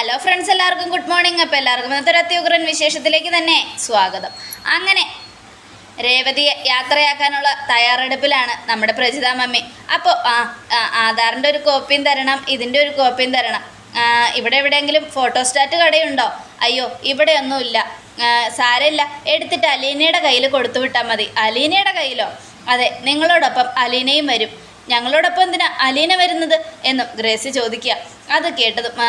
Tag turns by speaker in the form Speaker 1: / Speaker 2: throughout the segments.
Speaker 1: Hello friends എല്ലാവർക്കും good morning അപ്പോൾ എല്ലാവർക്കും ഇന്നത്തെ ഒരു അത്യുഗ്രൻ വിശേഷത്തിലേക്ക് തന്നെ സ്വാഗതം. അങ്ങനെ രേവതിയെ യാത്രയാക്കാനുള്ള തയ്യാറെടുപ്പിലാണ് നമ്മുടെ പ്രജിത മമ്മി. അപ്പോൾ ആ ആധാറിന്റെ ഒരു കോപ്പിയും തരണം ഇതിന്റെ ഒരു കോപ്പിയും തരണം. ഇവിടെ എവിടെയെങ്കിലും ഫോട്ടോസ്റ്റാറ്റ് കടയുണ്ടോ? അയ്യോ ഇവിടെയൊന്നുമില്ല. സാരമില്ല. എടുത്തിട്ട് അലീനയുടെ കയ്യിൽ കൊടുത്തു വിട്ടാൽ മതി. അലീനയുടെ കയ്യിലോ? അതെ നിങ്ങളോടൊപ്പം അലീനയും വരും. ഞങ്ങളോടൊപ്പം എന്തിനാ അലീന വരുന്നത് എന്നും ഗ്രേസ് ചോദിക്കുക. അത് കേട്ടതും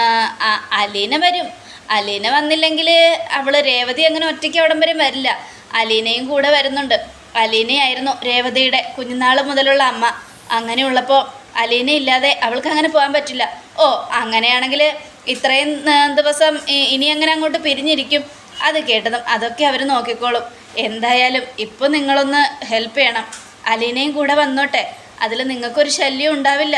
Speaker 1: അലീന വരും. അലീന വന്നില്ലെങ്കിൽ അവൾ രേവതി അങ്ങനെ ഒറ്റയ്ക്ക് അവിടം വരെ വരില്ല. അലീനയും കൂടെ വരുന്നുണ്ട്. അലീനയായിരുന്നു രേവതിയുടെ കുഞ്ഞുനാൾ മുതലുള്ള അമ്മ. അങ്ങനെയുള്ളപ്പോൾ അലീന ഇല്ലാതെ അവൾക്ക് അങ്ങനെ പോകാൻ പറ്റില്ല. ഓ അങ്ങനെയാണെങ്കിൽ ഇത്രയും ദിവസം ഇനി അങ്ങനെ അങ്ങോട്ട് പിരിഞ്ഞിരിക്കും? അത് കേട്ടതും അതൊക്കെ അവർ നോക്കിക്കോളും. എന്തായാലും ഇപ്പോൾ നിങ്ങളൊന്ന് ഹെൽപ്പ് ചെയ്യണം. അലീനയും കൂടെ വന്നോട്ടെ. അതിൽ നിങ്ങൾക്കൊരു ശല്യം ഉണ്ടാവില്ല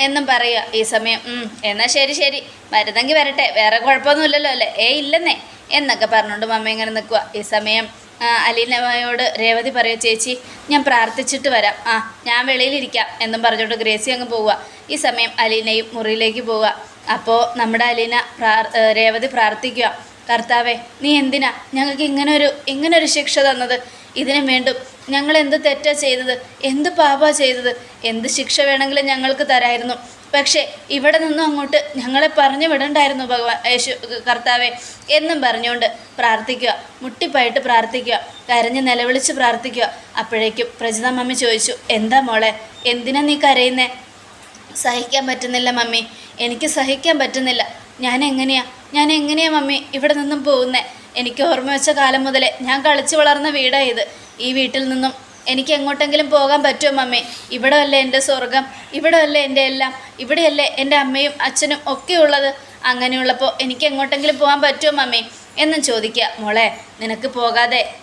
Speaker 1: എന്നും പറയുക. ഈ സമയം എന്നാൽ എന്നാ ശരി ശരി. വരുന്നെങ്കിൽ വരട്ടെ. വേറെ കുഴപ്പമൊന്നുമില്ലല്ലോ അല്ലേ? ഏ ഇല്ലെന്നേ. എന്നൊക്കെ പറഞ്ഞുകൊണ്ട് മമ്മ ഇങ്ങനെ നിൽക്കുക ഈ സമയം അലീനയോട് രേവതി പറയുക ചേച്ചി ഞാൻ പ്രാർത്ഥിച്ചിട്ട് വരാം. ആ ഞാൻ വെളിയിലിരിക്കാം എന്നും പറഞ്ഞുകൊണ്ട് ഗ്രേസി അങ്ങ് പോവുക. ഈ സമയം അലീനയും മുറിയിലേക്ക് പോവുക. അപ്പോൾ നമ്മുടെ അലീന പ്രാർ രേവതി പ്രാർത്ഥിക്കുക. കർത്താവേ നീ എന്തിനാ ഞങ്ങൾക്ക് ഇങ്ങനൊരു ഇങ്ങനൊരു ശിക്ഷ തന്നത്? ഇതിനു വീണ്ടും ഞങ്ങൾ എന്ത് തെറ്റാ ചെയ്തത്? എന്ത് പാപാ ചെയ്തത്? എന്ത് ശിക്ഷ വേണമെങ്കിലും ഞങ്ങൾക്ക് തരായിരുന്നു. പക്ഷേ ഇവിടെ നിന്നും അങ്ങോട്ട് ഞങ്ങളെ പറഞ്ഞു വിടണ്ടായിരുന്നു ഭഗവാൻ യേശു കർത്താവെ എന്നും പറഞ്ഞുകൊണ്ട് പ്രാർത്ഥിക്കുക. മുട്ടിപ്പായിട്ട് പ്രാർത്ഥിക്കുക. കരഞ്ഞ് നിലവിളിച്ച് പ്രാർത്ഥിക്കുക. അപ്പോഴേക്കും പ്രജിത മമ്മി ചോദിച്ചു എന്താ മോളെ എന്തിനാ നീ കരയുന്നേ? സഹിക്കാൻ പറ്റുന്നില്ല മമ്മി. എനിക്ക് സഹിക്കാൻ പറ്റുന്നില്ല. ഞാൻ എങ്ങനെയാ? ഞാൻ എങ്ങനെയാ മമ്മി ഇവിടെ നിന്നും പോകുന്നേ? എനിക്ക് ഓർമ്മ വെച്ച കാലം മുതലേ ഞാൻ കളിച്ചു വളർന്ന വീടാണ് ഇത്. ഈ വീട്ടിൽ നിന്നും എനിക്ക് എങ്ങോട്ടെങ്കിലും പോകാൻ പറ്റുമോ മമ്മി ഇവിടെ അല്ലേ എന്റെ സ്വർഗം ഇവിടെ അല്ലേ എന്റെ എല്ലാം ഇവിടെയല്ലേ എന്റെ അമ്മയും അച്ഛനും ഒക്കെ ഉള്ളത്? അങ്ങനെയുള്ളപ്പോൾ എനിക്ക് എങ്ങോട്ടെങ്കിലും പോകാൻ പറ്റുമോ മമ്മി എന്നും ചോദിക്കുക മോളെ നിനക്ക് പോകാതെ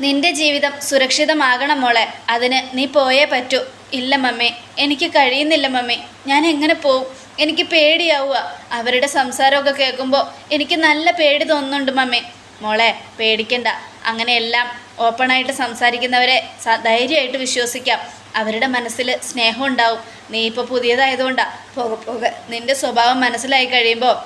Speaker 1: നിന്റെ ജീവിതം സുരക്ഷിതമാകണം മോളെ. അതിന് നീ പോയേ പറ്റൂ. ഇല്ല മമ്മേ. എനിക്ക് കഴിയുന്നില്ല മമ്മേ. ഞാൻ എങ്ങനെ പോവും? എനിക്ക് പേടിയാവുക. അവരുടെ സംസാരമൊക്കെ കേൾക്കുമ്പോൾ എനിക്ക് നല്ല പേടി തോന്നുന്നുണ്ട് മമ്മേ. മോളെ പേടിക്കണ്ട. അങ്ങനെയെല്ലാം ഓപ്പണായിട്ട് സംസാരിക്കുന്നവരെ ധൈര്യമായിട്ട് വിശ്വസിക്കാം. അവരുടെ മനസ്സിൽ സ്നേഹം ഉണ്ടാവും. നീ ഇപ്പോൾ പുതിയതായതുകൊണ്ടാണ് പോക പോക. നിന്റെ സ്വഭാവം മനസ്സിലായി കഴിയുമ്പോൾ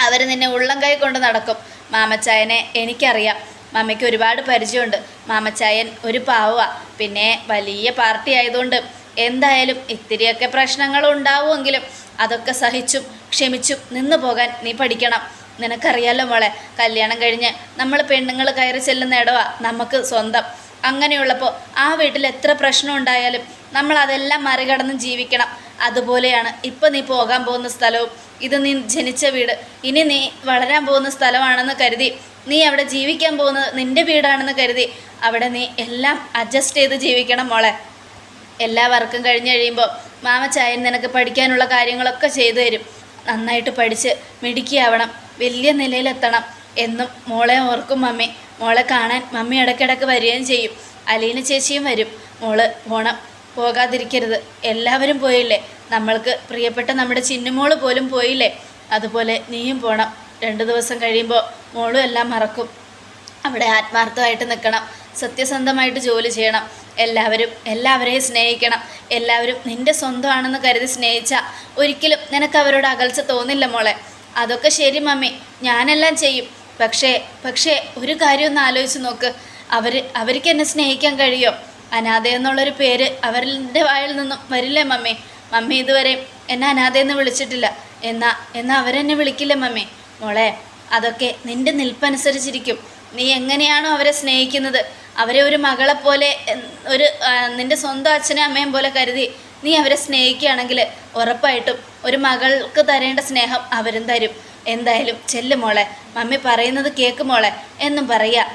Speaker 1: അവർ നിന്നെ ഉള്ളം കൈ കൊണ്ട് നടക്കും. മാമച്ചായനെ എനിക്കറിയാം. മമ്മയ്ക്ക് ഒരുപാട് പരിചയമുണ്ട്. മാമച്ചായൻ ഒരു പാവ പിന്നെ വലിയ പാർട്ടി ആയതുകൊണ്ട് എന്തായാലും ഇത്തിരിയൊക്കെ പ്രശ്നങ്ങൾ ഉണ്ടാവുമെങ്കിലും അതൊക്കെ സഹിച്ചും ക്ഷമിച്ചും നിന്നു പോകാൻ നീ പഠിക്കണം. നിനക്കറിയാലോ മോളെ കല്യാണം കഴിഞ്ഞ് നമ്മൾ പെണ്ണുങ്ങൾ കയറി ചെല്ലുന്ന ഇടവാ നമുക്ക് സ്വന്തം. അങ്ങനെയുള്ളപ്പോൾ ആ വീട്ടിൽ എത്ര പ്രശ്നം ഉണ്ടായാലും നമ്മൾ അതെല്ലാം മറികടന്ന് ജീവിക്കണം. അതുപോലെയാണ് ഇപ്പം നീ പോകാൻ പോകുന്ന സ്ഥലവും. ഇത് നീ ജനിച്ച വീട്. ഇനി നീ വളരാൻ പോകുന്ന സ്ഥലമാണെന്ന് കരുതി. നീ അവിടെ ജീവിക്കാൻ പോകുന്നത് നിന്റെ വീടാണെന്ന് കരുതി. അവിടെ നീ എല്ലാം അഡ്ജസ്റ്റ് ചെയ്ത് ജീവിക്കണം മോളെ. എല്ലാ വർക്കും കഴിഞ്ഞ് കഴിയുമ്പോൾ മാമച്ചായൻ നിനക്ക് പഠിക്കാനുള്ള കാര്യങ്ങളൊക്കെ ചെയ്തു തരും. നന്നായിട്ട് പഠിച്ച് മിടുക്കിയാവണം. വലിയ നിലയിലെത്തണം എന്നും മോളെ ഓർക്കും മമ്മി. മോളെ കാണാൻ മമ്മി ഇടയ്ക്കിടയ്ക്ക് വരികയും ചെയ്യും. അലീന ചേച്ചിയും വരും. മോൾ പോണം പോകാതിരിക്കരുത്. എല്ലാവരും പോയില്ലേ? നമ്മൾക്ക് പ്രിയപ്പെട്ട നമ്മുടെ ചിന്നുമോൾ പോലും പോയില്ലേ? അതുപോലെ നീയും പോണം. രണ്ട് ദിവസം കഴിയുമ്പോൾ മോളും എല്ലാം മറക്കും. അവിടെ ആത്മാർത്ഥമായിട്ട് നിൽക്കണം. സത്യസന്ധമായിട്ട് ജോലി ചെയ്യണം. എല്ലാവരും എല്ലാവരെയും സ്നേഹിക്കണം. എല്ലാവരും നിന്റെ സ്വന്തമാണെന്ന് കരുതി സ്നേഹിച്ച ഒരിക്കലും നിനക്ക് അവരോട് അകൽച്ച തോന്നില്ല മോളെ. അതൊക്കെ ശരി മമ്മി. ഞാനെല്ലാം ചെയ്യും. പക്ഷേ പക്ഷേ ഒരു കാര്യം ഒന്ന് ആലോചിച്ച് നോക്ക്. അവർ അവർക്ക് എന്നെ സ്നേഹിക്കാൻ കഴിയോ? അനാഥ എന്നുള്ളൊരു പേര് അവരുടെ വായിൽ നിന്നും വരില്ലേ മമ്മി? മമ്മി ഇതുവരെ എന്നെ അനാഥയെന്ന് വിളിച്ചിട്ടില്ല. എന്നാ എന്നാ അവരെന്നെ വിളിക്കില്ല മമ്മി? മോളെ അതൊക്കെ നിന്റെ നിൽപ്പനുസരിച്ചിരിക്കും. നീ എങ്ങനെയാണോ അവരെ സ്നേഹിക്കുന്നത്? അവരെ ഒരു മകളെ പോലെ ഒരു നിന്റെ സ്വന്തം അച്ഛനും അമ്മയും പോലെ കരുതി നീ അവരെ സ്നേഹിക്കുകയാണെങ്കിൽ ഉറപ്പായിട്ടും ഒരു മകൾക്ക് തരേണ്ട സ്നേഹം അവരും തരും. എന്തായാലും ചെല്ലു മോളെ മമ്മി പറയുന്നത് കേക്ക് മോളെ എന്നും പറയുക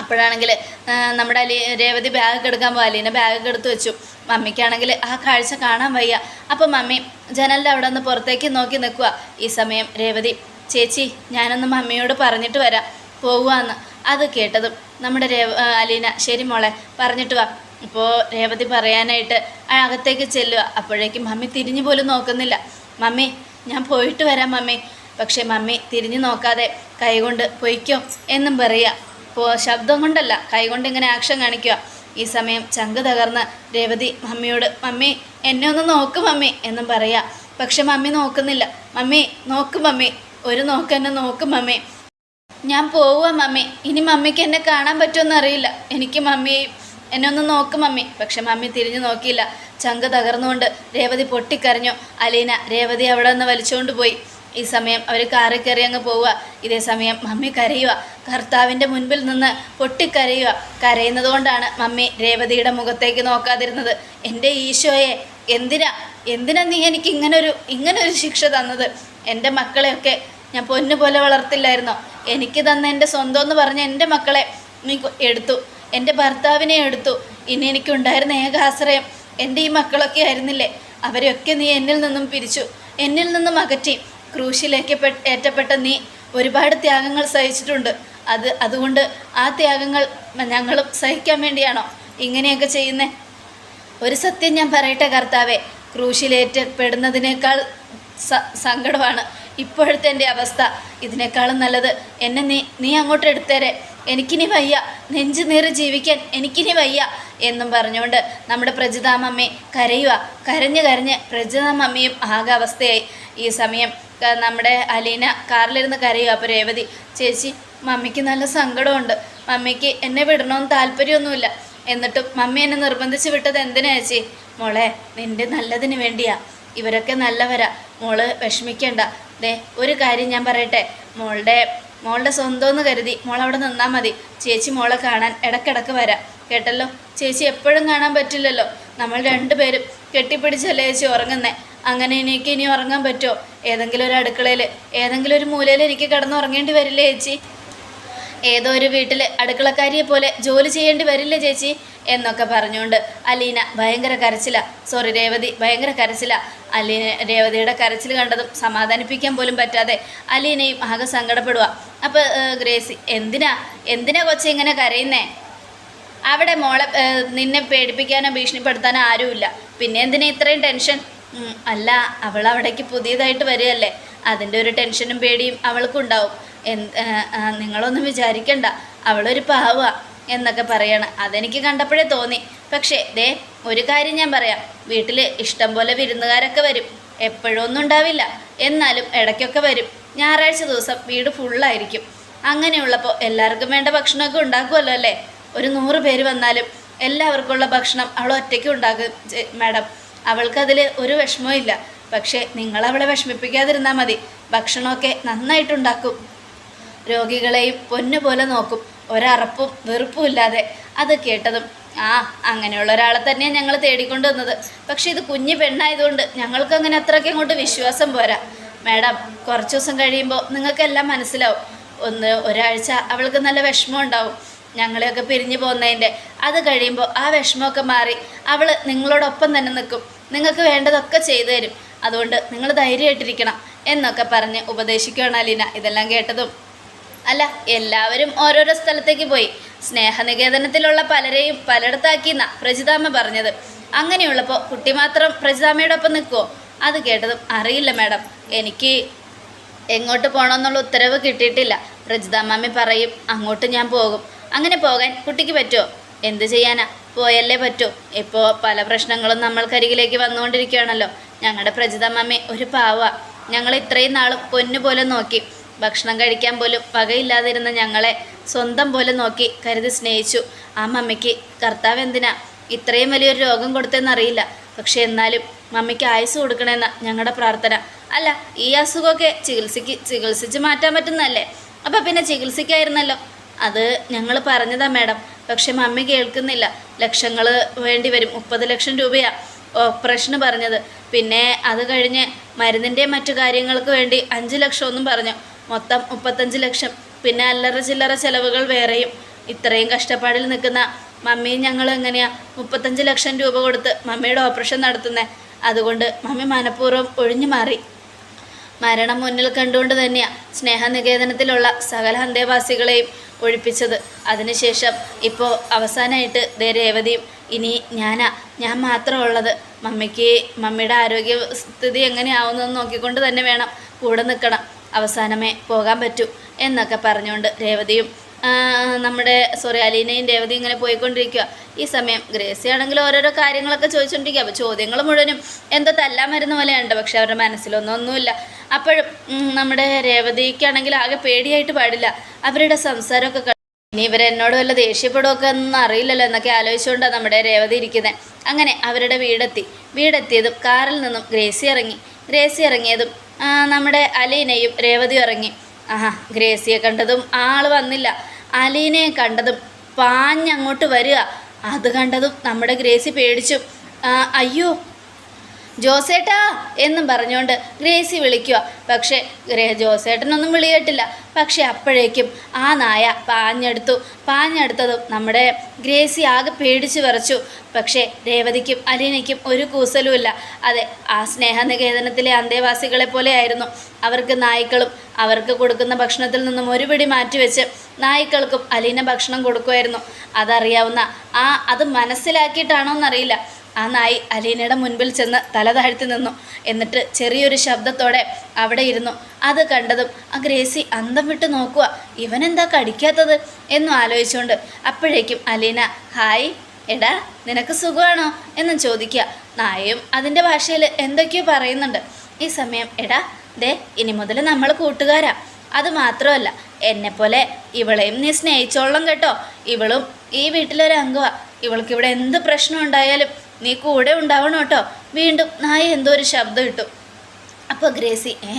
Speaker 1: അപ്പോഴാണെങ്കിൽ നമ്മുടെ അലി രേവതി ബാഗ് എടുക്കാൻ പോകും അലീന്റെ ബാഗ് എടുത്ത് വെച്ചു. മമ്മിക്കാണെങ്കിൽ ആ കാഴ്ച കാണാൻ വയ്യ. അപ്പോൾ മമ്മി ജനലിന്റെ അവിടെ നിന്ന് പുറത്തേക്ക് നോക്കി നിൽക്കുക ഈ സമയം രേവതി ചേച്ചി ഞാനൊന്ന് മമ്മിയോട് പറഞ്ഞിട്ട് വരാം. പോവുകയെന്ന് അത് കേട്ടതും നമ്മുടെ രേവ അലീന ശരി മോളെ പറഞ്ഞിട്ട് വാ. ഇപ്പോൾ രേവതി പറയാനായിട്ട് അകത്തേക്ക് ചെല്ലുക. അപ്പോഴേക്കും മമ്മി തിരിഞ്ഞു പോലും നോക്കുന്നില്ല. മമ്മി ഞാൻ പോയിട്ട് വരാം മമ്മി. പക്ഷേ മമ്മി തിരിഞ്ഞു നോക്കാതെ കൈകൊണ്ട് പൊയ്ക്കോ എന്നും പറയുക. ഇപ്പോൾ ശബ്ദം കൊണ്ടല്ല കൈകൊണ്ട് ഇങ്ങനെ ആക്ഷൻ കാണിക്കുക. ഈ സമയം ചങ്ക് തകർന്ന് രേവതി മമ്മിയോട് മമ്മി എന്നെ ഒന്ന് നോക്ക് മമ്മി എന്നും പറയുക. പക്ഷെ മമ്മി നോക്കുന്നില്ല. മമ്മി നോക്ക് മമ്മി. ഒരു നോക്ക് എന്നെ നോക്ക് മമ്മി. ഞാൻ പോവുക മമ്മി. ഇനി മമ്മിക്ക് എന്നെ കാണാൻ പറ്റുമെന്നറിയില്ല എനിക്ക് മമ്മിയെ എന്നെ ഒന്ന് നോക്ക് മമ്മി. പക്ഷെ മമ്മി തിരിഞ്ഞു നോക്കിയില്ല. ചങ്ക് തകർന്നുകൊണ്ട് രേവതി പൊട്ടിക്കരഞ്ഞു. അലീന രേവതി അവിടെ നിന്ന് വലിച്ചുകൊണ്ട് പോയി. ഈ സമയം അവർ കാറിൽ കയറി അങ്ങ് പോവുക. ഇതേ സമയം മമ്മി കരയുക. കർത്താവിന്റെ മുൻപിൽ നിന്ന് പൊട്ടിക്കരയുക. കരയുന്നത് കൊണ്ടാണ് മമ്മി രേവതിയുടെ മുഖത്തേക്ക് നോക്കാതിരുന്നത്. എന്റെ ഈശോയെ എന്തിനാ? എന്തിനാ നീ എനിക്ക് ഇങ്ങനൊരു ഇങ്ങനൊരു ശിക്ഷ തന്നത്? എന്റെ മക്കളെയൊക്കെ ഞാൻ പൊന്നു പോലെ വളർത്തില്ലായിരുന്നോ? എനിക്ക് തന്ന എന്റെ സ്വന്തം എന്ന് പറഞ്ഞ എന്റെ മക്കളെ നീ എടുത്തു. എന്റെ ഭർത്താവിനെ എടുത്തു. ഇനി എനിക്കുണ്ടായിരുന്ന ഏക ആശ്രയം എന്റെ ഈ മക്കളൊക്കെ ആയിരുന്നില്ലേ? അവരെയൊക്കെ നീ എന്നിൽ നിന്നും പിരിച്ചു. എന്നിൽ നിന്നും അകറ്റി. ക്രൂശിലേക്ക് ഏറ്റപ്പെട്ട നീ ഒരുപാട് ത്യാഗങ്ങൾ സഹിച്ചിട്ടുണ്ട്. അത് അതുകൊണ്ട് ആ ത്യാഗങ്ങൾ ഞങ്ങളും സഹിക്കാൻ വേണ്ടിയാണോ ഇങ്ങനെയൊക്കെ ചെയ്യുന്നേ? ഒരു സത്യം ഞാൻ പറയട്ടെ കർത്താവെ. ക്രൂശിലേറ്റപ്പെടുന്നതിനേക്കാൾ സങ്കടമാണ് ഇപ്പോഴത്തെ എന്റെ അവസ്ഥ. ഇതിനേക്കാളും നല്ലത് എന്നെ നീ നീ അങ്ങോട്ട് എടുത്തേരെ. എനിക്കിനി വയ്യ. നെഞ്ചു നേരെ ജീവിക്കാൻ എനിക്കിനി വയ്യ എന്നും പറഞ്ഞുകൊണ്ട് നമ്മുടെ പ്രജിതാമമ്മ കരയുക. കരഞ്ഞ് കരഞ്ഞ് പ്രജിതാമമ്മയും ആകെ അവസ്ഥയായി. ഈ സമയം നമ്മുടെ അലീന കാറിലിരുന്ന് കരയുക. അപ്പോൾ രേവതി ചേച്ചി മമ്മിക്ക് നല്ല സങ്കടമുണ്ട്. മമ്മിക്ക് എന്നെ വിടണമെന്ന് താല്പര്യമൊന്നുമില്ല. എന്നിട്ടും മമ്മി എന്നെ നിർബന്ധിച്ച് വിട്ടത് എന്തിനാ ചേച്ചി? മോളെ നിന്റെ നല്ലതിന് വേണ്ടിയാ. ഇവരൊക്കെ നല്ലവരാ. മോൾ വിഷമിക്കണ്ട. ദേ ഒരു കാര്യം ഞാൻ പറയട്ടെ. മോളുടെ മോളുടെ സ്വന്തമെന്ന് കരുതി. മോൾ അവിടെ നിന്നാൽ മതി. ചേച്ചി മോളെ കാണാൻ ഇടക്കിടക്ക് വരാം. കേട്ടല്ലോ? ചേച്ചി എപ്പോഴും കാണാൻ പറ്റില്ലല്ലോ. നമ്മൾ രണ്ടുപേരും കെട്ടിപ്പിടിച്ചല്ലേ ചേച്ചി ഉറങ്ങുന്നേ? അങ്ങനെ എനിക്ക് ഇനി ഉറങ്ങാൻ പറ്റുമോ ഏതെങ്കിലും ഒരു അടുക്കളയിൽ ഏതെങ്കിലും ഒരു മൂലയിൽ എനിക്ക് കിടന്നുറങ്ങേണ്ടി വരില്ലേ ചേച്ചി? ഏതോ ഒരു വീട്ടിൽ അടുക്കളക്കാരിയെ പോലെ ജോലി ചെയ്യേണ്ടി വരില്ലേ ചേച്ചി? എന്നൊക്കെ പറഞ്ഞുകൊണ്ട് അലീന ഭയങ്കര കരച്ചില. സോറി രേവതി ഭയങ്കര കരച്ചില. അലീന രേവതിയുടെ കരച്ചിൽ കണ്ടതും സമാധാനിപ്പിക്കാൻ പോലും പറ്റാതെ അലീനയും ആകെ സങ്കടപ്പെടുക അപ്പോൾ ഗ്രേസി എന്തിനാ എന്തിനാ കൊച്ചി ഇങ്ങനെ കരയുന്നേ? അവിടെ മോളെ നിന്നെ പേടിപ്പിക്കാനോ ഭീഷണിപ്പെടുത്താനോ ആരുമില്ല. പിന്നെ എന്തിനാ ഇത്രയും ടെൻഷൻ? അല്ല അവൾ അവിടേക്ക് പുതിയതായിട്ട് വരികയല്ലേ. അതിന്റെ ഒരു ടെൻഷനും പേടിയും അവൾക്കുണ്ടാവും. എന്ത് നിങ്ങളൊന്നും വിചാരിക്കണ്ട. അവളൊരു പാവുക എന്നൊക്കെ പറയണം. അതെനിക്ക് കണ്ടപ്പോഴേ തോന്നി. പക്ഷേ ദേ ഒരു കാര്യം ഞാൻ പറയാം. വീട്ടിൽ ഇഷ്ടം പോലെ വിരുന്നുകാരൊക്കെ വരും. എപ്പോഴും ഒന്നും ഉണ്ടാവില്ല. എന്നാലും ഇടയ്ക്കൊക്കെ വരും. ഞായറാഴ്ച ദിവസം വീട് ഫുള്ളായിരിക്കും അങ്ങനെയുള്ളപ്പോൾ എല്ലാവർക്കും വേണ്ട ഭക്ഷണമൊക്കെ ഉണ്ടാക്കുമല്ലോ അല്ലേ? ഒരു നൂറ് പേര് വന്നാലും എല്ലാവർക്കുള്ള ഭക്ഷണം അവൾ ഒറ്റയ്ക്ക് ഉണ്ടാക്കും മാഡം. അവൾക്കതിൽ ഒരു വിഷമവും ഇല്ല പക്ഷേ നിങ്ങൾ അവളെ വിഷമിപ്പിക്കാതിരുന്നാൽ മതി. ഭക്ഷണമൊക്കെ നന്നായിട്ടുണ്ടാക്കും. രോഗികളെയും പൊന്നുപോലെ നോക്കും. ഒരറപ്പും വെറുപ്പും ഇല്ലാതെ. അത് കേട്ടതും ആ അങ്ങനെയുള്ള ഒരാളെ തന്നെയാണ് ഞങ്ങൾ തേടിക്കൊണ്ടു വന്നത്. പക്ഷേ ഇത് കുഞ്ഞു പെണ്ണായതുകൊണ്ട് ഞങ്ങൾക്കങ്ങനെ അത്രയ്ക്ക് അങ്ങോട്ട് വിശ്വാസം പോരാ. മാഡം കുറച്ച് ദിവസം കഴിയുമ്പോൾ നിങ്ങൾക്കെല്ലാം മനസ്സിലാവും. ഒന്ന് ഒരാഴ്ച അവൾക്ക് നല്ല വിഷമം ഉണ്ടാവും. ഞങ്ങളെയൊക്കെ പിരിഞ്ഞു പോകുന്നതിന്റെ അത് കഴിയുമ്പോൾ ആ വിഷമമൊക്കെ മാറി അവൾ നിങ്ങളോടൊപ്പം തന്നെ നിൽക്കും. നിങ്ങൾക്ക് വേണ്ടതൊക്കെ ചെയ്തു തരും. അതുകൊണ്ട് നിങ്ങൾ ധൈര്യമായിട്ടിരിക്കണം എന്നൊക്കെ പറഞ്ഞ് ഉപദേശിക്കുകയാണ് അലീന ഇതെല്ലാം കേട്ടതും. അല്ല എല്ലാവരും ഓരോരോ സ്ഥലത്തേക്ക് പോയി. സ്നേഹനികേതനത്തിലുള്ള പലരെയും പലയിടത്താക്കി എന്നാണ് പ്രജിതാമ്മ പറഞ്ഞത്. അങ്ങനെയുള്ളപ്പോൾ കുട്ടി മാത്രം പ്രജിതാമ്മയോടൊപ്പം നിൽക്കുമോ അത് കേട്ടതും അറിയില്ല മാഡം. എനിക്ക് എങ്ങോട്ട് പോകണമെന്നുള്ള ഉത്തരവ് കിട്ടിയിട്ടില്ല. പ്രജിതാമ്മ പറയും അങ്ങോട്ട് ഞാൻ പോകും. അങ്ങനെ പോകാൻ കുട്ടിക്ക് പറ്റുമോ എന്ത് ചെയ്യാനാ? പോയല്ലേ പറ്റൂ. ഇപ്പോൾ പല പ്രശ്നങ്ങളും നമ്മൾക്കരികിലേക്ക് വന്നുകൊണ്ടിരിക്കുകയാണല്ലോ. ഞങ്ങളുടെ പ്രജിതാമ്മ ഒരു പാവ. ഞങ്ങൾ ഇത്രയും നാളും പൊന്നുപോലെ നോക്കി. ഭക്ഷണം കഴിക്കാൻ പോലും വകയില്ലാതിരുന്ന ഞങ്ങളെ സ്വന്തം പോലെ നോക്കി കരുതി സ്നേഹിച്ചു. ആ മമ്മിക്ക് കർത്താവ് എന്തിനാ? ഇത്രയും വലിയൊരു രോഗം കൊടുത്തെന്നറിയില്ല പക്ഷെ എന്നാലും മമ്മിക്ക് ആയുസ് കൊടുക്കണമെന്ന ഞങ്ങളുടെ പ്രാർത്ഥന. അല്ല ഈ അസുഖമൊക്കെ ചികിത്സയ്ക്ക് ചികിത്സിച്ച് മാറ്റാൻ പറ്റുന്നതല്ലേ? അപ്പം പിന്നെ ചികിത്സിക്കായിരുന്നല്ലോ. അത് ഞങ്ങൾ പറഞ്ഞതാ മാഡം. പക്ഷെ മമ്മി കേൾക്കുന്നില്ല. ലക്ഷങ്ങൾ വേണ്ടി വരും. മുപ്പത് ലക്ഷം രൂപയാണ് ഓപ്പറേഷന് പറഞ്ഞത്. പിന്നെ അത് കഴിഞ്ഞ് മരുന്നിന്റെ മറ്റു കാര്യങ്ങൾക്ക് വേണ്ടി അഞ്ച് ലക്ഷമൊന്നും പറഞ്ഞു. മൊത്തം മുപ്പത്തഞ്ച് ലക്ഷം. പിന്നെ അല്ലറ ചില്ലറ ചിലവുകൾ വേറെയും. ഇത്രയും കഷ്ടപ്പാടിൽ നിൽക്കുന്ന മമ്മിയും ഞങ്ങൾ എങ്ങനെയാ മുപ്പത്തഞ്ച് ലക്ഷം രൂപ കൊടുത്ത് മമ്മിയുടെ ഓപ്പറേഷൻ നടത്തുന്നത് അതുകൊണ്ട് മമ്മി മനഃപൂർവം ഒഴിഞ്ഞു മാറി. മരണം മുന്നിൽ കണ്ടുകൊണ്ട് തന്നെയാണ് സ്നേഹനികേതനത്തിലുള്ള സകല അന്തേവാസികളെയും ഒഴിപ്പിച്ചത്. അതിനുശേഷം ഇപ്പോൾ അവസാനമായിട്ട് ദേ രേവതിയും ഇനി ഞാനാ ഞാൻ മാത്രമുള്ളത് മമ്മിക്ക് മമ്മിയുടെ ആരോഗ്യ സ്ഥിതി എങ്ങനെയാവുന്നതെന്ന് നോക്കിക്കൊണ്ട് തന്നെ വേണം കൂടെ നിൽക്കണം അവസാനമേ പോകാൻ പറ്റൂ എന്നൊക്കെ പറഞ്ഞുകൊണ്ട് രേവതിയും നമ്മുടെ സോറി അലീനയും രേവതി ഇങ്ങനെ പോയിക്കൊണ്ടിരിക്കുക ഈ സമയം ഗ്രേസി ആണെങ്കിൽ ഓരോരോ കാര്യങ്ങളൊക്കെ ചോദിച്ചുകൊണ്ടിരിക്കുക അപ്പോൾ ചോദ്യങ്ങൾ മുഴുവനും എന്തോ തല്ലാൻ വരുന്ന പോലെയുണ്ട്. പക്ഷേ അവരുടെ മനസ്സിലൊന്നും ഒന്നുമില്ല. അപ്പോഴും നമ്മുടെ രേവതിക്കാണെങ്കിൽ ആകെ പേടിയായിട്ട് പാടില്ല. അവരുടെ സംസാരമൊക്കെ ഇനി ഇവരെന്നോട് വല്ല ദേഷ്യപ്പെടുമൊക്കെ ഒന്നും അറിയില്ലല്ലോ എന്നൊക്കെ ആലോചിച്ചുകൊണ്ടാണ് നമ്മുടെ രേവതി ഇരിക്കുന്നത് അങ്ങനെ അവരുടെ വീടെത്തി. വീടെത്തിയതും കാറിൽ നിന്നും ഗ്രേസി ഇറങ്ങി. ഗ്രേസി ഇറങ്ങിയതും നമ്മുടെ അലീനയും രേവതിയും ഇറങ്ങി. ആഹാ ഗ്രേസിയെ കണ്ടതും ആൾ വന്നില്ല. അലീനയെ കണ്ടതും പാഞ്ഞങ്ങോട്ട് വരിക. അത് കണ്ടതും നമ്മുടെ ഗ്രേസി പേടിച്ചു. അയ്യോ ജോസേട്ടാ എന്നും പറഞ്ഞുകൊണ്ട് ഗ്രേസി വിളിക്കുക. പക്ഷേ ഗ്രേ ജോസേട്ടനൊന്നും വിളിയിട്ടില്ല പക്ഷേ അപ്പോഴേക്കും ആ നായ പാഞ്ഞെടുത്തു. പാഞ്ഞെടുത്തതും നമ്മുടെ ഗ്രേസി ആകെ പേടിച്ചു വിറച്ചു. പക്ഷേ രേവതിക്കും അലീനയ്ക്കും ഒരു കൂസലുമില്ല. അതെ ആ സ്നേഹനികേതനത്തിലെ അന്തേവാസികളെ പോലെയായിരുന്നു. അവർക്ക് നായ്ക്കളും അവർക്ക് കൊടുക്കുന്ന ഭക്ഷണത്തിൽ നിന്നും ഒരു പിടി മാറ്റിവെച്ച് നായ്ക്കൾക്കും അലീന ഭക്ഷണം കൊടുക്കുമായിരുന്നു. അതറിയാവുന്ന ആ അത് മനസ്സിലാക്കിയിട്ടാണോ എന്നറിയില്ല ആ നായി അലീനയുടെ മുൻപിൽ ചെന്ന് തല താഴ്ത്തി നിന്നു. എന്നിട്ട് ചെറിയൊരു ശബ്ദത്തോടെ അവിടെ ഇരുന്നു. അത് കണ്ടതും ആ ഗ്രേസി അന്തം വിട്ട് നോക്കുക ഇവനെന്താ കടിക്കാത്തത്? എന്നും ആലോചിച്ചുകൊണ്ട് അപ്പോഴേക്കും അലീന ഹായ് എടാ നിനക്ക് സുഖമാണോ? എന്നും ചോദിക്കുക. നായയും അതിന്റെ ഭാഷയിൽ എന്തൊക്കെയോ പറയുന്നുണ്ട്. ഈ സമയം എടാ ദേ ഇനി മുതൽ നമ്മൾ കൂട്ടുകാരാ. അത് മാത്രമല്ല എന്നെപ്പോലെ ഇവളെയും നീ സ്നേഹിച്ചോളണം കേട്ടോ. ഇവളും ഈ വീട്ടിലൊരു അംഗമാ ഇവൾക്ക് ഇവിടെ എന്ത് പ്രശ്നം ഉണ്ടായാലും നീ കൂടെ ഉണ്ടാവണം കേട്ടോ. വീണ്ടും നായ എന്തോ ഒരു ശബ്ദം ഇട്ടു. അപ്പോൾ ഗ്രേസി ഏ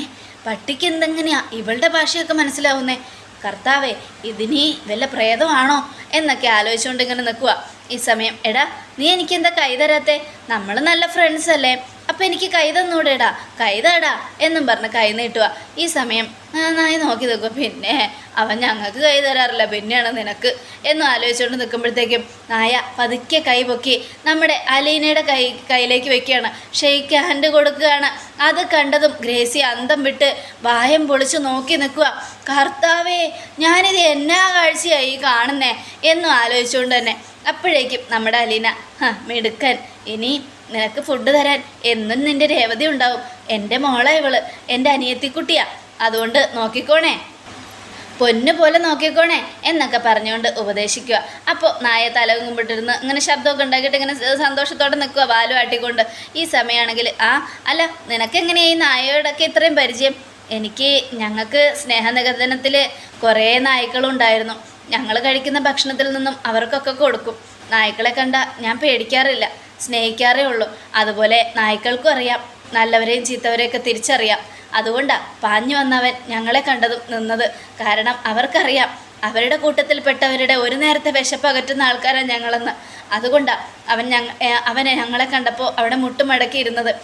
Speaker 1: പട്ടിക്ക് എന്തെങ്ങനെയാ? ഇവളുടെ ഭാഷയൊക്കെ മനസ്സിലാവുന്നേ. കർത്താവേ ഇതിനി വല്ല പ്രേതമാണോ? എന്നൊക്കെ ആലോചിച്ചുകൊണ്ട് ഇങ്ങനെ നിൽക്കുക ഈ സമയം എടാ നീ എനിക്ക് എന്താ കൈ തരാത്തെ? നമ്മൾ നല്ല ഫ്രണ്ട്സ് അല്ലേ? അപ്പം എനിക്ക് കൈ തന്നൂടെടാ കൈ താടാ എന്നും പറഞ്ഞ് കൈ നീട്ടുക ഈ സമയം നന്നായി നോക്കി നിൽക്കും. പിന്നെ അവൻ ഞങ്ങൾക്ക് കൈ തരാറില്ല പിന്നെയാണ് നിനക്ക് എന്നും ആലോചിച്ചുകൊണ്ട് നിൽക്കുമ്പോഴത്തേക്കും നായ പതുക്കെ കൈ പൊക്കി നമ്മുടെ അലീനയുടെ കൈ കയ്യിലേക്ക് വെക്കുകയാണ്. ഷെയ്ക്ക് ഹാൻഡ് കൊടുക്കുകയാണ്. അത് കണ്ടതും ഗ്രേസി അന്തം വിട്ട് വായം പൊളിച്ച് നോക്കി നിൽക്കുക. കർത്താവേ ഞാനിത് എന്നാ കാഴ്ചയായി കാണുന്നേ? എന്നും ആലോചിച്ചുകൊണ്ട് തന്നെ. അപ്പോഴേക്കും നമ്മുടെ അലീന മിടുക്കൻ. ഇനി നിനക്ക് ഫുഡ് തരാൻ എന്നും നിന്റെ രേവതി ഉണ്ടാവും. എന്റെ മോളെ ഇവൾ. എന്റെ അനിയത്തിക്കുട്ടിയാ. അതുകൊണ്ട് നോക്കിക്കോണേ. പൊന്നു പോലെ നോക്കിക്കോണേ എന്നൊക്കെ പറഞ്ഞുകൊണ്ട് ഉപദേശിക്കുക. അപ്പോൾ നായ തല കുമ്പിട്ടിരുന്ന് ഇങ്ങനെ ശബ്ദമൊക്കെ ഉണ്ടാക്കിയിട്ട് ഇങ്ങനെ സന്തോഷത്തോടെ നിൽക്കുക വാലു ആട്ടിക്കൊണ്ട് ഈ സമയമാണെങ്കിൽ ആ അല്ല നിനക്കെങ്ങനെയാ ഈ നായയോടൊക്കെ ഇത്രയും പരിചയം? എനിക്ക് ഞങ്ങൾക്ക് സ്നേഹനികതനത്തിൽ കുറേ നായ്ക്കളുണ്ടായിരുന്നു. ഞങ്ങൾ കഴിക്കുന്ന ഭക്ഷണത്തിൽ നിന്നും അവർക്കൊക്കെ കൊടുക്കും. നായ്ക്കളെ കണ്ട ഞാൻ പേടിക്കാറില്ല. സ്നേഹിക്കാറേ ഉള്ളൂ. അതുപോലെ നായ്ക്കൾക്കും അറിയാം. നല്ലവരെയും ചീത്തവരെയൊക്കെ തിരിച്ചറിയാം. അതുകൊണ്ടാ പാഞ്ഞു വന്നവൻ ഞങ്ങളെ കണ്ടതും നിന്നത്. കാരണം അവർക്കറിയാം. അവരുടെ കൂട്ടത്തിൽപ്പെട്ടവരുടെ ഒരു നേരത്തെ വിശപ്പ് അകറ്റുന്ന ആൾക്കാരാണ് ഞങ്ങളെന്ന്. അതുകൊണ്ടാ അവൻ ഞങ്ങ അവനെ ഞങ്ങളെ കണ്ടപ്പോൾ അവിടെ മുട്ടുമടക്കിയിരുന്നത്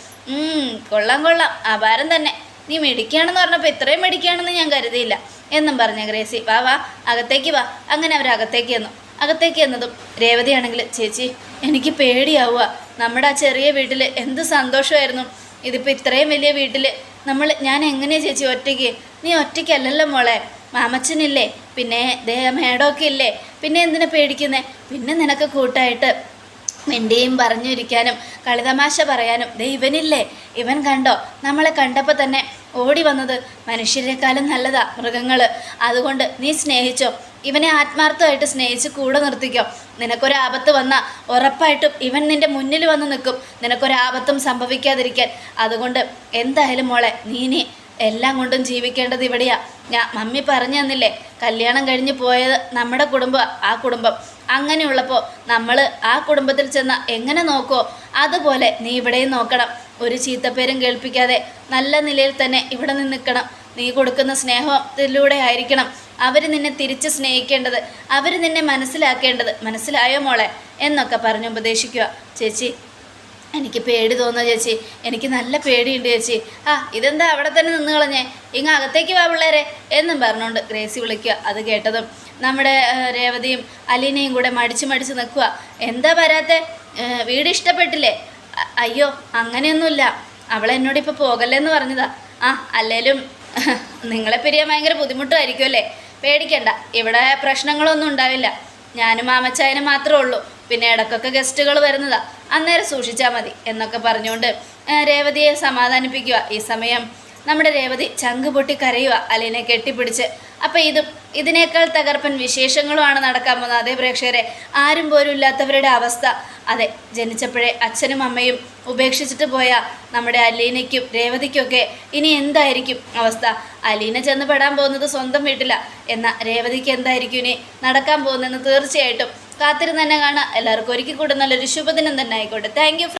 Speaker 1: കൊള്ളാം കൊള്ളാം. അപാരം തന്നെ. നീ മെടിക്കുകയാണെന്ന് പറഞ്ഞപ്പോൾ ഇത്രയും മെടിക്കുകയാണെന്ന് ഞാൻ കരുതിയില്ല. എന്നും പറഞ്ഞ ഗ്രേസി വാ വാ അകത്തേക്ക് വാ. അങ്ങനെ അവരകത്തേക്ക് വന്നു അകത്തേക്ക് എന്നതും രേവതിയാണെങ്കിൽ ചേച്ചി എനിക്ക് പേടിയാവുക. നമ്മുടെ ആ ചെറിയ വീട്ടിൽ എന്ത് സന്തോഷമായിരുന്നു. ഇതിപ്പോൾ ഇത്രയും വലിയ വീട്ടിൽ നമ്മൾ ഞാൻ എങ്ങനെയാ ചേച്ചി ഒറ്റയ്ക്ക്? നീ ഒറ്റയ്ക്കല്ലല്ലോ മോളെ. മാമച്ചനില്ലേ? പിന്നെ ദേ മേടമൊക്കെ ഇല്ലേ പിന്നെ എന്തിനാ പേടിക്കുന്നേ? പിന്നെ നിനക്ക് കൂട്ടായിട്ട് മിണ്ടിയും പറഞ്ഞിരിക്കാനും കളിതമാശ പറയാനും. ദേ ഇവനില്ലേ? ഇവൻ കണ്ടോ? നമ്മളെ കണ്ടപ്പോൾ തന്നെ ഓടി വന്നത് മനുഷ്യരെക്കാളും നല്ലതാ മൃഗങ്ങൾ അതുകൊണ്ട് നീ സ്നേഹിച്ചോ. ഇവനെ ആത്മാർത്ഥമായിട്ട് സ്നേഹിച്ച് കൂടെ നിർത്തിക്കോ. നിനക്കൊരാപത്ത് വന്നാൽ ഉറപ്പായിട്ടും ഇവൻ നിന്റെ മുന്നിൽ വന്ന് നിൽക്കും. നിനക്കൊരാപത്തും സംഭവിക്കാതിരിക്കാൻ. അതുകൊണ്ട് എന്തായാലും മോളെ നീ നീ എല്ലാം കൊണ്ടും ജീവിക്കേണ്ടത് ഇവിടെയാ. ഞാൻ മമ്മി പറഞ്ഞു തന്നില്ലേ കല്യാണം കഴിഞ്ഞ് പോയത് നമ്മുടെ കുടുംബം ആ കുടുംബം. അങ്ങനെയുള്ളപ്പോൾ നമ്മൾ ആ കുടുംബത്തിൽ ചെന്ന എങ്ങനെ നോക്കോ അതുപോലെ നീ ഇവിടെയും നോക്കണം. ഒരു ചീത്തപ്പേരും കേൾപ്പിക്കാതെ നല്ല നിലയിൽ തന്നെ ഇവിടെ നിന്ന് നിൽക്കണം. നീ കൊടുക്കുന്ന സ്നേഹത്തിലൂടെ ആയിരിക്കണം. അവർ നിന്നെ തിരിച്ച് സ്നേഹിക്കേണ്ടത് അവർ നിന്നെ മനസ്സിലാക്കേണ്ടത് മനസ്സിലായോ മോളെ? എന്നൊക്കെ പറഞ്ഞ് ഉപദേശിക്കുക. ചേച്ചി എനിക്ക് പേടി തോന്നുന്നു ചേച്ചി. എനിക്ക് നല്ല പേടിയുണ്ട് ചേച്ചി. ആ ഇതെന്താ അവിടെ തന്നെ നിന്ന് കളഞ്ഞേ? ഇങ്ങ് അകത്തേക്ക് വാ പിള്ളേരെ എന്നും പറഞ്ഞുകൊണ്ട് ഗ്രേസി വിളിക്കുക. അത് കേട്ടതും നമ്മുടെ രേവതിയും അലീനയും കൂടെ മടിച്ച് മടിച്ച് നിൽക്കുക. എന്താ വരാത്തെ? വീട് ഇഷ്ടപ്പെട്ടില്ലേ? അയ്യോ അങ്ങനെയൊന്നുമില്ല. അവൾ എന്നോട് ഇപ്പോൾ പോകല്ലെന്ന് പറഞ്ഞതാ. ആ അല്ലേലും നിങ്ങളെ പിരിയാൻ ഭയങ്കര ബുദ്ധിമുട്ടായിരിക്കും അല്ലേ? പേടിക്കണ്ട. ഇവിടെ പ്രശ്നങ്ങളൊന്നും ഉണ്ടാവില്ല. ഞാനും മാമച്ചായനും മാത്രമേ ഉള്ളൂ. പിന്നെ ഇടക്കൊക്കെ ഗസ്റ്റുകൾ വരുന്നതാ. അന്നേരം സൂക്ഷിച്ചാൽ മതി എന്നൊക്കെ പറഞ്ഞുകൊണ്ട് രേവതിയെ സമാധാനിപ്പിക്കുക. ഈ സമയം നമ്മുടെ രേവതി ചങ്ക് പൊട്ടി കരയുക അലീനെ കെട്ടിപ്പിടിച്ച്. അപ്പം ഇതും ഇതിനേക്കാൾ തകർപ്പൻ വിശേഷങ്ങളുമാണ് നടക്കാൻ പോകുന്നത്. അതേ പ്രേക്ഷകരെ ആരും പോലും ഇല്ലാത്തവരുടെ അവസ്ഥ. അതെ ജനിച്ചപ്പോഴേ അച്ഛനും അമ്മയും ഉപേക്ഷിച്ചിട്ട് പോയ നമ്മുടെ അലീനയ്ക്കും രേവതിക്കൊക്കെ ഇനി എന്തായിരിക്കും അവസ്ഥ? അലീന ചെന്ന് പെടാൻ പോകുന്നത് സ്വന്തം വീട്ടില. എന്നാൽ രേവതിക്ക് എന്തായിരിക്കും ഇനി നടക്കാൻ പോകുന്നതെന്ന് തീർച്ചയായിട്ടും കാത്തിരുന്ന് തന്നെ കാണാം. എല്ലാവർക്കും ഒരുക്കി കൂടുന്ന നല്ലൊരു ശുഭദിനം തന്നെ ആയിക്കോട്ടെ. താങ്ക്